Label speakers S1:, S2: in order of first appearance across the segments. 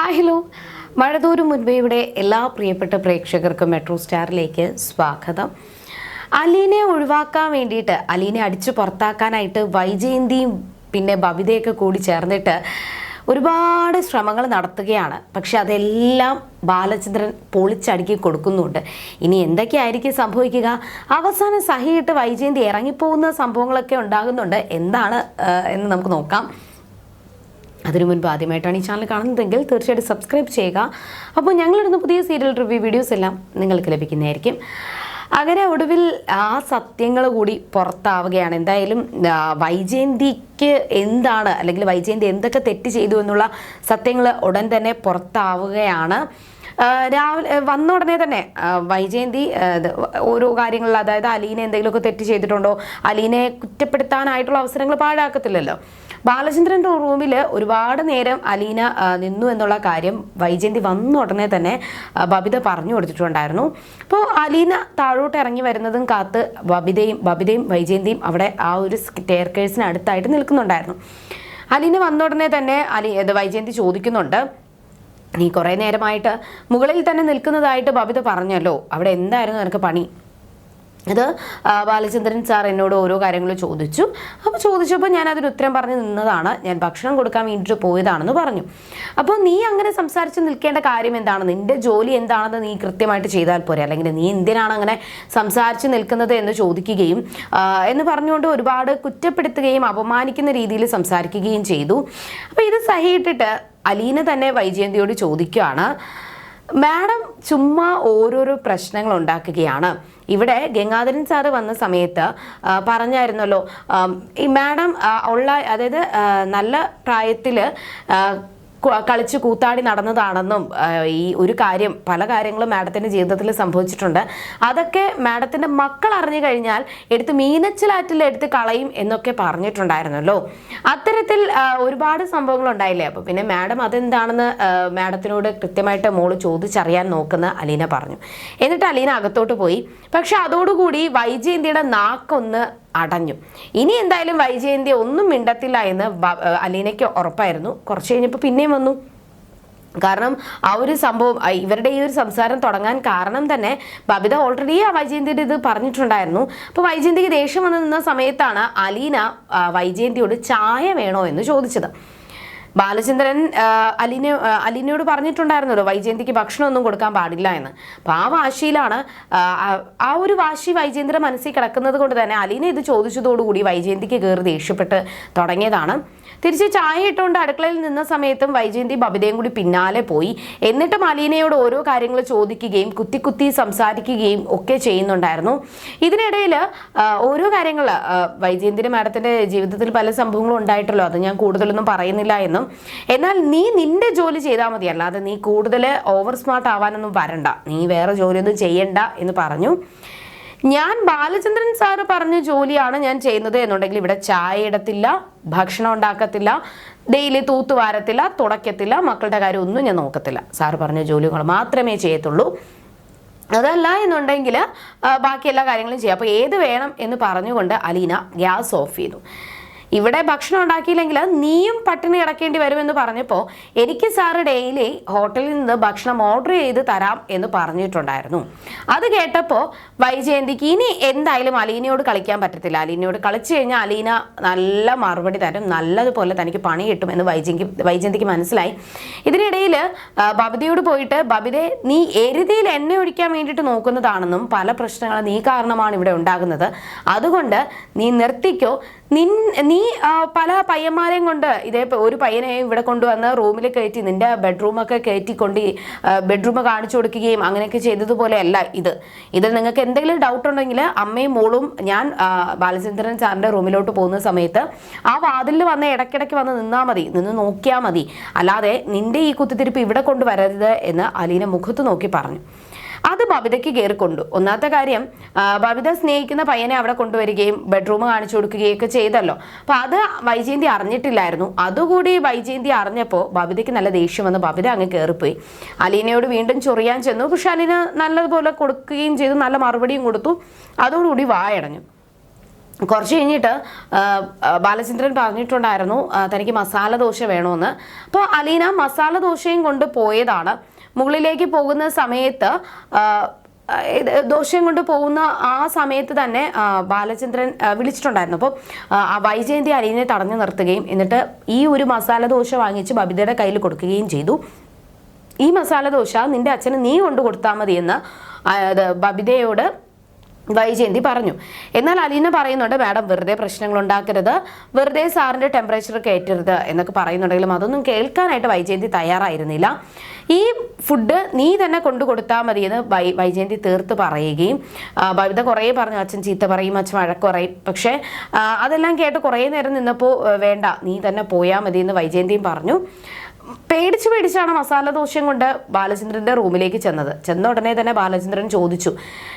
S1: Hi hello. മഴതോരും മുൻപേയുടെ എല്ലാ പ്രിയപ്പെട്ട പ്രേക്ഷകർക്കും മെട്രോ സ്റ്റാറിലേക്ക് സ്വാഗതം. അലീനെ ഒഴിവാക്കാൻ വേണ്ടിയിട്ട് അലീനെ അടിച്ചു പുറത്താക്കാനായിട്ട് വൈജയന്തിയും പിന്നെ ബബിതയൊക്കെ കൂടി ചേർന്നിട്ട് ഒരുപാട് ശ്രമങ്ങൾ നടത്തുകയാണ്. പക്ഷെ അതെല്ലാം ബാലചന്ദ്രൻ പൊളിച്ചടുക്കി കൊടുക്കുന്നുണ്ട്. ഇനി എന്തൊക്കെയായിരിക്കും സംഭവിക്കുക? അവസാനം സഹിയിട്ട് വൈജയന്തി ഇറങ്ങിപ്പോകുന്ന സംഭവങ്ങളൊക്കെ ഉണ്ടാകുന്നുണ്ട്. എന്താണ് എന്ന് നമുക്ക് നോക്കാം. അതിനു മുൻപ് ആദ്യമായിട്ടാണ് ഈ ചാനൽ കാണുന്നതെങ്കിൽ തീർച്ചയായിട്ടും സബ്സ്ക്രൈബ് ചെയ്യുക. അപ്പോൾ ഞങ്ങളിടുന്ന പുതിയ സീരിയൽ റിവ്യൂ വീഡിയോസ് എല്ലാം നിങ്ങൾക്ക് ലഭിക്കുന്നതായിരിക്കും. അങ്ങനെ ഒടുവിൽ ആ സത്യങ്ങൾ കൂടി പുറത്താവുകയാണ്. എന്തായാലും വൈജയന്തിക്ക് എന്താണ് അല്ലെങ്കിൽ വൈജയന്തി എന്തൊക്കെ തെറ്റ് ചെയ്തു എന്നുള്ള സത്യങ്ങൾ ഉടൻ തന്നെ പുറത്താവുകയാണ്. രാവിലെ വന്ന ഉടനെ തന്നെ വൈജയന്തി ഓരോ കാര്യങ്ങളിൽ അതായത് അലീനെ എന്തെങ്കിലുമൊക്കെ തെറ്റ് ചെയ്തിട്ടുണ്ടോ? അലീനെ കുറ്റപ്പെടുത്താനായിട്ടുള്ള അവസരങ്ങൾ പാഴാക്കത്തില്ലല്ലോ. ബാലചന്ദ്രന്റെ റൂമിൽ ഒരുപാട് നേരം അലീന നിന്നു എന്നുള്ള കാര്യം വൈജയന്തി വന്ന ഉടനെ തന്നെ ബബിത പറഞ്ഞു കൊടുത്തിട്ടുണ്ടായിരുന്നു. അപ്പോൾ അലീന താഴോട്ട് ഇറങ്ങി വരുന്നതും കാത്ത് ബബിതയും ബബിതയും വൈജയന്തിയും അവിടെ ആ ഒരു സ്റ്റെയർ കേഴ്സിന് അടുത്തായിട്ട് നിൽക്കുന്നുണ്ടായിരുന്നു. അലീന വന്ന ഉടനെ തന്നെ അലി വൈജയന്തി ചോദിക്കുന്നുണ്ട് നീ കുറേ നേരമായിട്ട് മുകളിൽ തന്നെ നിൽക്കുന്നതായിട്ട് ബബിത പറഞ്ഞല്ലോ അവിടെ എന്തായിരുന്നു നിനക്ക് പണി? ആ, ബാലചന്ദ്രൻ സാർ എന്നോട് ഓരോ കാര്യങ്ങൾ ചോദിച്ചു. അപ്പോൾ ചോദിച്ചപ്പോൾ ഞാൻ അതിന് ഉത്തരം പറഞ്ഞു നിന്നതാണ്. ഞാൻ ഭക്ഷണം കൊടുക്കാൻ വേണ്ടിയിട്ട് പോയതാണെന്ന് പറഞ്ഞു. അപ്പോൾ നീ അങ്ങനെ സംസാരിച്ച് നിൽക്കേണ്ട കാര്യം എന്താണ്? നിന്റെ ജോലി എന്താണെന്ന് നീ കൃത്യമായിട്ട് ചെയ്താൽ പോരെ. അല്ലെങ്കിൽ നീ എന്തിനാണ് അങ്ങനെ സംസാരിച്ച് നിൽക്കുന്നത് എന്ന് ചോദിക്കുകയും എന്ന് പറഞ്ഞുകൊണ്ട് ഒരുപാട് കുറ്റപ്പെടുത്തുകയും അപമാനിക്കുന്ന രീതിയിൽ സംസാരിക്കുകയും ചെയ്തു. അപ്പോൾ ഇത് സഹിയിട്ടിട്ട് അലീന തന്നെ വൈജയന്തിയോട് ചോദിക്കുകയാണ് മാഡം ചുമ്മാ ഓരോരോ പ്രശ്നങ്ങൾ ഉണ്ടാക്കുകയാണ്. ഇവിടെ ഗംഗാധരൻ സാറ് വന്ന സമയത്ത് പറഞ്ഞായിരുന്നല്ലോ ഈ മാഡം ഉള്ള അതായത് നല്ല പ്രായത്തിൽ കളിച്ച് കൂത്താടി നടന്നതാണെന്നും ഈ ഒരു കാര്യം പല കാര്യങ്ങളും മാഡത്തിന്റെ ജീവിതത്തിൽ സംഭവിച്ചിട്ടുണ്ട്. അതൊക്കെ മാഡത്തിന്റെ മക്കൾ അറിഞ്ഞു കഴിഞ്ഞാൽ എടുത്ത് മീനച്ചിലാറ്റിൽ എടുത്ത് കളയും എന്നൊക്കെ പറഞ്ഞിട്ടുണ്ടായിരുന്നല്ലോ. അത്തരത്തിൽ ഒരുപാട് സംഭവങ്ങൾ ഉണ്ടായില്ലേ അപ്പോൾ പിന്നെ മാഡം അതെന്താണെന്ന് മാഡത്തിനോട് കൃത്യമായിട്ട് മോൾ ചോദിച്ചറിയാൻ നോക്കുന്ന അലീന പറഞ്ഞു. എന്നിട്ട് അലീന അകത്തോട്ട് പോയി. പക്ഷെ അതോടുകൂടി വൈജയന്തിയുടെ നാക്കൊന്ന് അടഞ്ഞു. ഇനി എന്തായാലും വൈജയന്തി ഒന്നും മിണ്ടത്തില്ല എന്ന് അലീനയ്ക്ക് ഉറപ്പായിരുന്നു. കുറച്ച് കഴിഞ്ഞപ്പോൾ പിന്നെയും വന്നു. കാരണം ആ ഒരു സംഭവം ഇവരുടെ ഈ ഒരു സംസാരം തുടങ്ങാൻ കാരണം തന്നെ ബബിത ഓൾറെഡി ആ വൈജയന്തിയുടെ ഇത് പറഞ്ഞിട്ടുണ്ടായിരുന്നു. അപ്പോൾ വൈജയന്തിക്ക് ദേഷ്യം വന്നു നിന്ന സമയത്താണ് അലീന വൈജയന്തിയോട് ചായ വേണോ എന്ന് ചോദിച്ചത്. ബാലചന്ദ്രൻ അലിന് അലിനോട് പറഞ്ഞിട്ടുണ്ടായിരുന്നല്ലോ വൈജയന്തിക്ക് ഭക്ഷണമൊന്നും കൊടുക്കാൻ പാടില്ല എന്ന്. അപ്പോൾ ആ വാശിയിലാണ് ആ, ഒരു വാശി വൈജയന്തിയുടെ മനസ്സിൽ കിടക്കുന്നത് കൊണ്ട് തന്നെ അലിനെ ഇത് ചോദിച്ചതോടുകൂടി വൈജയന്തിക്ക് കയറി ദേഷ്യപ്പെട്ട് തുടങ്ങിയതാണ്. തിരിച്ച് ചായ ഇട്ടുകൊണ്ട് അടുക്കളയിൽ നിന്ന സമയത്തും വൈജയന്തി ബബിതയും കൂടി പിന്നാലെ പോയി. എന്നിട്ടും അലീനയോട് ഓരോ കാര്യങ്ങൾ ചോദിക്കുകയും കുത്തി കുത്തി സംസാരിക്കുകയും ഒക്കെ ചെയ്യുന്നുണ്ടായിരുന്നു. ഇതിനിടയിൽ ഓരോ കാര്യങ്ങൾ വൈജയന്തി മാഡത്തിന്റെ ജീവിതത്തിൽ പല സംഭവങ്ങളും ഉണ്ടായിട്ടല്ലോ അത് ഞാൻ കൂടുതലൊന്നും പറയുന്നില്ല എന്നും. എന്നാൽ നീ നിന്റെ ജോലി ചെയ്താൽ മതി. അല്ലാതെ നീ കൂടുതൽ ഓവർ സ്മാർട്ട് ആവാനൊന്നും വരണ്ട. നീ വേറെ ജോലിയൊന്നും ചെയ്യണ്ട എന്ന് പറഞ്ഞു. ഞാൻ ബാലചന്ദ്രൻ സാറ് പറഞ്ഞ ജോലിയാണ് ഞാൻ ചെയ്യുന്നത് എന്നുണ്ടെങ്കിൽ ഇവിടെ ചായ ഇടത്തില്ല ഭക്ഷണം ഉണ്ടാക്കത്തില്ല ഡെയിലി തൂത്തുവാരത്തില്ല തുടയ്ക്കത്തില്ല മക്കളുടെ കാര്യം ഒന്നും ഞാൻ നോക്കത്തില്ല. സാറ് പറഞ്ഞ ജോലികൾ മാത്രമേ ചെയ്യത്തുള്ളൂ. അതല്ല എന്നുണ്ടെങ്കിൽ ബാക്കി എല്ലാ കാര്യങ്ങളും ചെയ്യാം. അപ്പോൾ ഏത് വേണം എന്ന് പറഞ്ഞുകൊണ്ട് അലീന ഗ്യാസ് ഓഫ് ചെയ്തു. ഇവിടെ ഭക്ഷണം ഉണ്ടാക്കിയില്ലെങ്കിൽ നീയും പട്ടിണി കിടക്കേണ്ടി വരുമെന്ന് പറഞ്ഞപ്പോൾ എനിക്ക് സാറ് ഡെയിലി ഹോട്ടലിൽ നിന്ന് ഭക്ഷണം ഓർഡർ ചെയ്ത് തരാം എന്ന് പറഞ്ഞിട്ടുണ്ടായിരുന്നു. അത് കേട്ടപ്പോൾ വൈജയന്തിക്ക് ഇനി എന്തായാലും അലീനയോട് കളിക്കാൻ പറ്റത്തില്ല. അലീനയോട് കളിച്ചു കഴിഞ്ഞാൽ അലീന നല്ല മറുപടി തരും നല്ലതുപോലെ തനിക്ക് പണി കിട്ടും എന്ന് വൈജയന്തി വൈജയന്തിക്ക് മനസ്സിലായി. ഇതിനിടയിൽ ബബിതയോട് പോയിട്ട് ബബിതെ നീ എരുതിയിൽ എണ്ണ ഒഴിക്കാൻ വേണ്ടിയിട്ട് നോക്കുന്നതാണെന്നും പല പ്രശ്നങ്ങളും നീ കാരണമാണ് ഇവിടെ ഉണ്ടാകുന്നത്. അതുകൊണ്ട് നീ നിർത്തിക്കോ നിൻ നീ പല പയ്യന്മാരെയും കൊണ്ട് ഇതേ ഒരു പയ്യനെ ഇവിടെ കൊണ്ടുവന്ന് റൂമിൽ കയറ്റി നിന്റെ ബെഡ്റൂമൊക്കെ കയറ്റിക്കൊണ്ട് ബെഡ്റൂം കാണിച്ചു കൊടുക്കുകയും അങ്ങനെയൊക്കെ ചെയ്തതുപോലെയല്ല ഇത്. ഇതിൽ നിങ്ങൾക്ക് എന്തെങ്കിലും ഡൗട്ട് ഉണ്ടെങ്കിൽ അമ്മയും മോളും ഞാൻ ബാലചന്ദ്രൻ സാറിന്റെ റൂമിലോട്ട് പോകുന്ന സമയത്ത് ആ വാതിലിൽ വന്ന് ഇടയ്ക്കിടയ്ക്ക് വന്ന് നിന്നാൽ മതി. നിന്ന് നോക്കിയാൽ മതി. അല്ലാതെ നിന്റെ ഈ കുത്തിത്തിരിപ്പ് ഇവിടെ കൊണ്ടുവരരുത് എന്ന് അലീന മുഖത്ത് നോക്കി പറഞ്ഞു. അത് ബബിതയ്ക്ക് കയറിക്കൊണ്ടു ഒന്നാമത്തെ കാര്യം ബബിത സ്നേഹിക്കുന്ന പയ്യനെ അവിടെ കൊണ്ടുവരികയും ബെഡ്റൂം കാണിച്ചു കൊടുക്കുകയും ഒക്കെ ചെയ്തല്ലോ. അപ്പൊ അത് വൈജയന്തി അറിഞ്ഞിട്ടില്ലായിരുന്നു. അതുകൂടി വൈജയന്തി അറിഞ്ഞപ്പോൾ ബബിതയ്ക്ക് നല്ല ദേഷ്യം വന്ന് ബബിത അങ്ങ് കയറിപ്പോയി അലീനയോട് വീണ്ടും ചൊറിയാൻ ചെന്നു. പക്ഷെ അലീന നല്ലതുപോലെ കൊടുക്കുകയും ചെയ്തു. നല്ല മറുപടിയും കൊടുത്തു. അതോടുകൂടി വായടഞ്ഞു. കുറച്ച് കഴിഞ്ഞിട്ട് ബാലചന്ദ്രൻ പറഞ്ഞിട്ടുണ്ടായിരുന്നു തനിക്ക് മസാല ദോശ വേണമെന്ന് അപ്പോൾ അലീന മസാല ദോശയും കൊണ്ട് പോയതാണ്. മുകളിലേക്ക് പോകുന്ന സമയത്ത് ദോഷം കൊണ്ട് പോകുന്ന ആ സമയത്ത് തന്നെ ബാലചന്ദ്രൻ വിളിച്ചിട്ടുണ്ടായിരുന്നു. അപ്പോൾ വൈജയന്തി അലീനെ തടഞ്ഞു നിർത്തുകയും എന്നിട്ട് ഈ ഒരു മസാല ദോശ വാങ്ങിച്ച് ബബിതയുടെ കയ്യിൽ കൊടുക്കുകയും ചെയ്തു. ഈ മസാല ദോശ നിന്റെ അച്ഛന് നീ കൊണ്ടു കൊടുത്താൽ മതിയെന്ന് ബബിതയോട് വൈജയന്തി പറഞ്ഞു. എന്നാൽ അലീന പറയുന്നുണ്ട് മാഡം വെറുതെ പ്രശ്നങ്ങൾ ഉണ്ടാക്കരുത് വെറുതെ സാറിന്റെ ടെമ്പറേച്ചർ കയറ്റരുത് എന്നൊക്കെ പറയുന്നുണ്ടെങ്കിലും അതൊന്നും കേൾക്കാനായിട്ട് വൈജയന്തി തയ്യാറായിരുന്നില്ല. ഈ ഫുഡ് നീ തന്നെ കൊണ്ടു കൊടുത്താൽ മതിയെന്ന് വൈ വൈജയന്തി തീർത്ത് പറയുകയും ബബിത കുറേ പറഞ്ഞു അച്ഛൻ ചീത്ത പറയും അച്ഛൻ വഴക്ക് പറയും. പക്ഷേ അതെല്ലാം കേട്ട് കുറേ നേരം നിന്നപ്പോൾ വേണ്ട നീ തന്നെ പോയാൽ മതിയെന്ന് വൈജയന്തിയും പറഞ്ഞു. പേടിച്ച് പേടിച്ചാണ് മസാല ദോശയും കൊണ്ട് ബാലചന്ദ്രന്റെ റൂമിലേക്ക് ചെന്നത്. ചെന്ന ഉടനെ തന്നെ ബാലചന്ദ്രൻ ചോദിച്ചു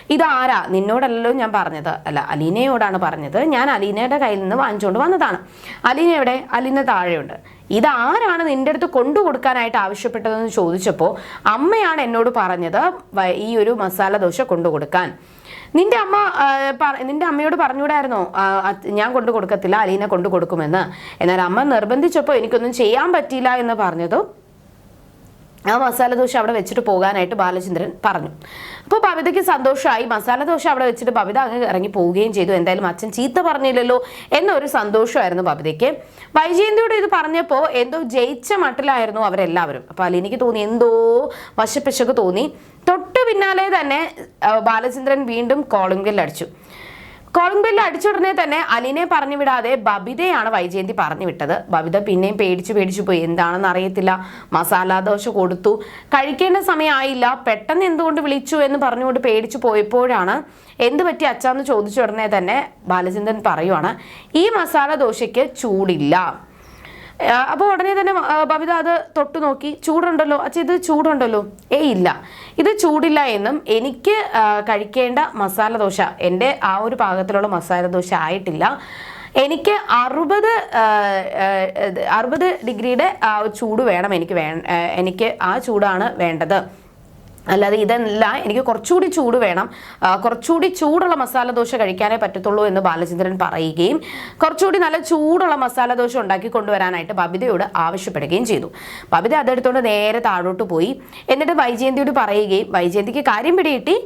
S1: ഇതാരാ? നിന്നോടല്ലല്ലോ ഞാൻ പറഞ്ഞത്. അല്ല അലീനയോടാണ് പറഞ്ഞത്. ഞാൻ അലീനയുടെ കയ്യിൽ നിന്ന് വാങ്ങിച്ചുകൊണ്ട് വന്നതാണ്. അലീന എവിടെ? അലീന താഴെയുണ്ട്. ഇതാരാണ് നിന്റെ അടുത്ത് കൊണ്ടു കൊടുക്കാനായിട്ട് ആവശ്യപ്പെട്ടതെന്ന് ചോദിച്ചപ്പോൾ അമ്മയാണ് എന്നോട് പറഞ്ഞത് ഈ ഒരു മസാല ദോശ കൊണ്ടു കൊടുക്കാൻ. നിന്റെ അമ്മ നിന്റെ അമ്മയോട് പറഞ്ഞുകൂടായിരുന്നോ? ഞാൻ കൊണ്ടു കൊടുക്കത്തില്ല അലീന കൊണ്ടു കൊടുക്കുമെന്ന്. എന്നാൽ അമ്മ നിർബന്ധിച്ചപ്പോൾ എനിക്കൊന്നും ചെയ്യാൻ പറ്റിയില്ല എന്ന് പറഞ്ഞതും ആ മസാല ദോശ അവിടെ വെച്ചിട്ട് പോകാനായിട്ട് ബാലചന്ദ്രൻ പറഞ്ഞു. അപ്പോൾ ബബിതയ്ക്ക് സന്തോഷമായി. മസാല ദോശ അവിടെ വെച്ചിട്ട് ബബിത അങ്ങ് ഇറങ്ങി പോവുകയും ചെയ്തു. എന്തായാലും അച്ഛൻ ചീത്ത പറഞ്ഞില്ലല്ലോ എന്നൊരു സന്തോഷമായിരുന്നു ബബിതയ്ക്ക് വൈജയന്തിയോട് ഇത് പറഞ്ഞപ്പോൾ എന്തോ ജയിച്ച മട്ടിലായിരുന്നു അവരെല്ലാവരും. അപ്പോൾ എനിക്ക് തോന്നി എന്തോ വശപ്പിശക്ക് തോന്നി. തൊട്ട് പിന്നാലെ തന്നെ ബാലചന്ദ്രൻ വീണ്ടും കോളിംഗ് ബെൽ അടിച്ചു. കോളിംഗ് ബെല്ല് അടിച്ചുടനെ തന്നെ അലിനെ പറഞ്ഞു വിടാതെ ബബിതയാണ് വൈജയന്തി പറഞ്ഞു വിട്ടത് ബബിത പിന്നെയും പേടിച്ചു പേടിച്ചു പോയി. എന്താണെന്ന് അറിയത്തില്ല. മസാല ദോശ കൊടുത്തു. കഴിക്കേണ്ട സമയമായില്ല. പെട്ടെന്ന് എന്തുകൊണ്ട് വിളിച്ചു എന്ന് പറഞ്ഞുകൊണ്ട് പേടിച്ചു പോയപ്പോഴാണ് എന്ത് പറ്റി അച്ഛാന്ന് ചോദിച്ച ഉടനെ തന്നെ ബാലചന്ദ്രൻ പറയുവാണ് ഈ മസാല ദോശയ്ക്ക് ചൂടില്ല. അപ്പോൾ ഉടനെ തന്നെ ബബിത അത് തൊട്ടു നോക്കി. ചൂടുണ്ടല്ലോ. അച്ഛ ഇത് ചൂടുണ്ടല്ലോ. ഏയ് ഇല്ല. ഇത് ചൂടില്ല എന്നും എനിക്ക് കഴിക്കേണ്ട മസാല ദോശ എന്റെ ആ ഒരു പാകത്തിലുള്ള മസാല ദോശ ആയിട്ടില്ല. എനിക്ക് അറുപത് അറുപത് ഡിഗ്രിയുടെ ആ ചൂട് വേണം എനിക്ക് വേ എനിക്ക് ആ ചൂടാണ് വേണ്ടത്. അല്ലാതെ ഇതല്ല എനിക്ക് കുറച്ചുകൂടി ചൂട് വേണം. കുറച്ചുകൂടി ചൂടുള്ള മസാല ദോശ കഴിക്കാനേ പറ്റത്തുള്ളൂ എന്ന് ബാലചന്ദ്രൻ പറയുകയും കുറച്ചുകൂടി നല്ല ചൂടുള്ള മസാല ദോശ ഉണ്ടാക്കി കൊണ്ടുവരാനായിട്ട് ബബിതയോട് ആവശ്യപ്പെടുകയും ചെയ്തു. ബബിത അതെടുത്തുകൊണ്ട് നേരെ താഴോട്ട് പോയി. എന്നിട്ട് വൈജയന്തിയോട് പറയുകയും വൈജയന്തിക്ക് കാര്യം പിടികിട്ടി.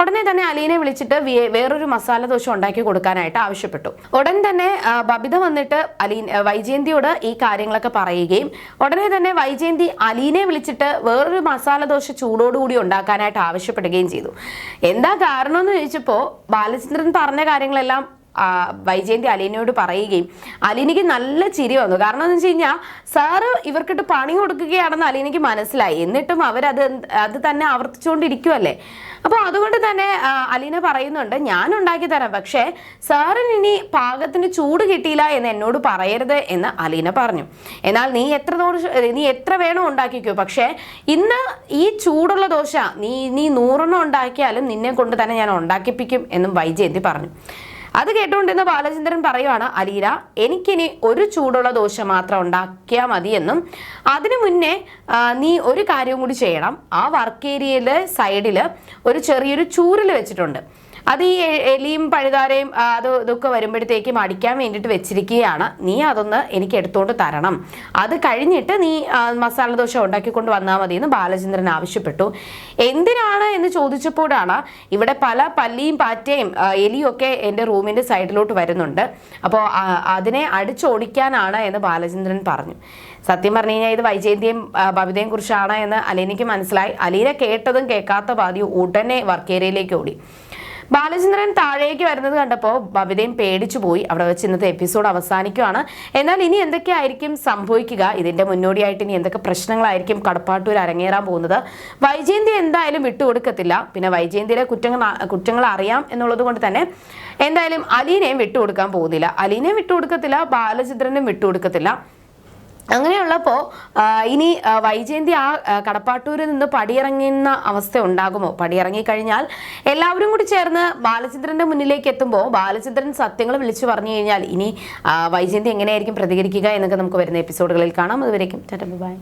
S1: ഉടനെ തന്നെ അലീനെ വിളിച്ചിട്ട് വേറൊരു മസാല ദോശ ഉണ്ടാക്കി കൊടുക്കാനായിട്ട് ആവശ്യപ്പെട്ടു. ഉടൻ തന്നെ ബബിത വന്നിട്ട് അലീൻ വൈജയന്തിയോട് ഈ കാര്യങ്ങളൊക്കെ പറയുകയും ഉടനെ തന്നെ വൈജയന്തി അലീനെ വിളിച്ചിട്ട് വേറൊരു മസാല ദോശ ചൂടോടുകൂടി ഉണ്ടാക്കാനായിട്ട് ആവശ്യപ്പെടുകയും ചെയ്തു. എന്താ കാരണം എന്ന് ചോദിച്ചപ്പോൾ ബാലചന്ദ്രൻ പറഞ്ഞ കാര്യങ്ങളെല്ലാം വൈജയന്തി അലീനയോട് പറയുകയും അലീനയ്ക്ക് നല്ല ചിരി വന്നു. കാരണം എന്ന് വെച്ച് കഴിഞ്ഞാൽ സാറ് ഇവർക്കിട്ട് പണി കൊടുക്കുകയാണെന്ന് അലീനയ്ക്ക് മനസ്സിലായി. എന്നിട്ടും അവരത് അത് തന്നെ ആവർത്തിച്ചുകൊണ്ടിരിക്കുമല്ലേ അപ്പോൾ അതുകൊണ്ട് തന്നെ അലീന പറയുന്നുണ്ട് ഞാൻ ഉണ്ടാക്കി തരാം. പക്ഷേ സാറിന് ഇനി പാകത്തിന് ചൂട് കിട്ടിയില്ല എന്ന് എന്നോട് പറയരുത് എന്ന് അലീന പറഞ്ഞു. എന്നാൽ നീ എത്ര ദോശ നീ എത്ര വേണോ ഉണ്ടാക്കിക്കോ. പക്ഷേ ഇന്ന് ഈ ചൂടുള്ള ദോശ നീ നീ നൂറെണ്ണം ഉണ്ടാക്കിയാലും നിന്നെ കൊണ്ട് തന്നെ ഞാൻ ഉണ്ടാക്കിപ്പിക്കും എന്നും വൈജയന്തി പറഞ്ഞു. അത് കേട്ടുകൊണ്ടിരുന്ന ബാലചന്ദ്രൻ പറയുവാണ് അലീല എനിക്കിനി ഒരു ചൂടുള്ള ദോശ മാത്രം ഉണ്ടാക്കിയാൽ മതിയെന്നും അതിനു മുന്നേ നീ ഒരു കാര്യം കൂടി ചെയ്യണം. ആ വർക്ക് ഏരിയയിലെ സൈഡിൽ ഒരു ചെറിയൊരു ചൂരൽ വെച്ചിട്ടുണ്ട്. അത് ഈ എലിയും പഴുതാരയും അത് ഇതൊക്കെ വരുമ്പോഴത്തേക്കും അടിക്കാൻ വേണ്ടിയിട്ട് വെച്ചിരിക്കുകയാണ്. നീ അതൊന്ന് എനിക്ക് എടുത്തുകൊണ്ട് തരണം. അത് കഴിഞ്ഞിട്ട് നീ മസാല ദോശ ഉണ്ടാക്കിക്കൊണ്ട് വന്നാൽ മതി എന്ന് ബാലചന്ദ്രൻ ആവശ്യപ്പെട്ടു. എന്തിനാണ് എന്ന് ചോദിച്ചപ്പോഴാണ് ഇവിടെ പല പല്ലിയും പാറ്റയും എലിയും ഒക്കെ എന്റെ റൂമിന്റെ സൈഡിലോട്ട് വരുന്നുണ്ട്. അപ്പോൾ അതിനെ അടിച്ചോടിക്കാനാണ് എന്ന് ബാലചന്ദ്രൻ പറഞ്ഞു. സത്യം പറഞ്ഞു കഴിഞ്ഞാൽ ഇത് വൈജയന്തിയും ബബിതയും കുറിച്ചാണ് എന്ന് അലീനയ്ക്ക് മനസ്സിലായി. അലീന കേട്ടതും കേൾക്കാത്ത പാതി ഉടനെ വർക്ക് ഏരിയയിലേക്ക് ഓടി. ബാലചന്ദ്രൻ താഴേക്ക് വരുന്നത് കണ്ടപ്പോൾ ബബിതയും പേടിച്ചു പോയി. അവിടെ വെച്ച് ഇന്നത്തെ എപ്പിസോഡ് അവസാനിക്കുകയാണ് എന്നാൽ ഇനി എന്തൊക്കെയായിരിക്കും സംഭവിക്കുക? ഇതിന്റെ മുന്നോടിയായിട്ട് ഇനി എന്തൊക്കെ പ്രശ്നങ്ങളായിരിക്കും കടപ്പാട്ടൂർ അരങ്ങേറാൻ പോകുന്നത്? വൈജയന്തി എന്തായാലും വിട്ടുകൊടുക്കത്തില്ല. പിന്നെ വൈജയന്തിയുടെ കുറ്റങ്ങൾ കുറ്റങ്ങൾ അറിയാം എന്നുള്ളത് കൊണ്ട് തന്നെ എന്തായാലും അലീനയും വിട്ടുകൊടുക്കാൻ പോകുന്നില്ല. അലീനയും വിട്ടുകൊടുക്കത്തില്ല ബാലചന്ദ്രനും വിട്ടുകൊടുക്കത്തില്ല. അങ്ങനെയുള്ളപ്പോൾ ഇനി വൈജയന്തി ആ കടപ്പാട്ടൂരിൽ നിന്ന് പടിയിറങ്ങുന്ന അവസ്ഥ ഉണ്ടാകുമോ? പടിയിറങ്ങി കഴിഞ്ഞാൽ എല്ലാവരും കൂടി ചേർന്ന് ബാലചന്ദ്രന്റെ മുന്നിലേക്ക് എത്തുമ്പോൾ ബാലചന്ദ്രൻ സത്യങ്ങൾ വിളിച്ചു പറഞ്ഞു കഴിഞ്ഞാൽ ഇനി വൈജയന്തി എങ്ങനെയായിരിക്കും പ്രതികരിക്കുക എന്നൊക്കെ നമുക്ക് വരുന്ന എപ്പിസോഡുകളിൽ കാണാം. അതുവരേക്കും ബൈ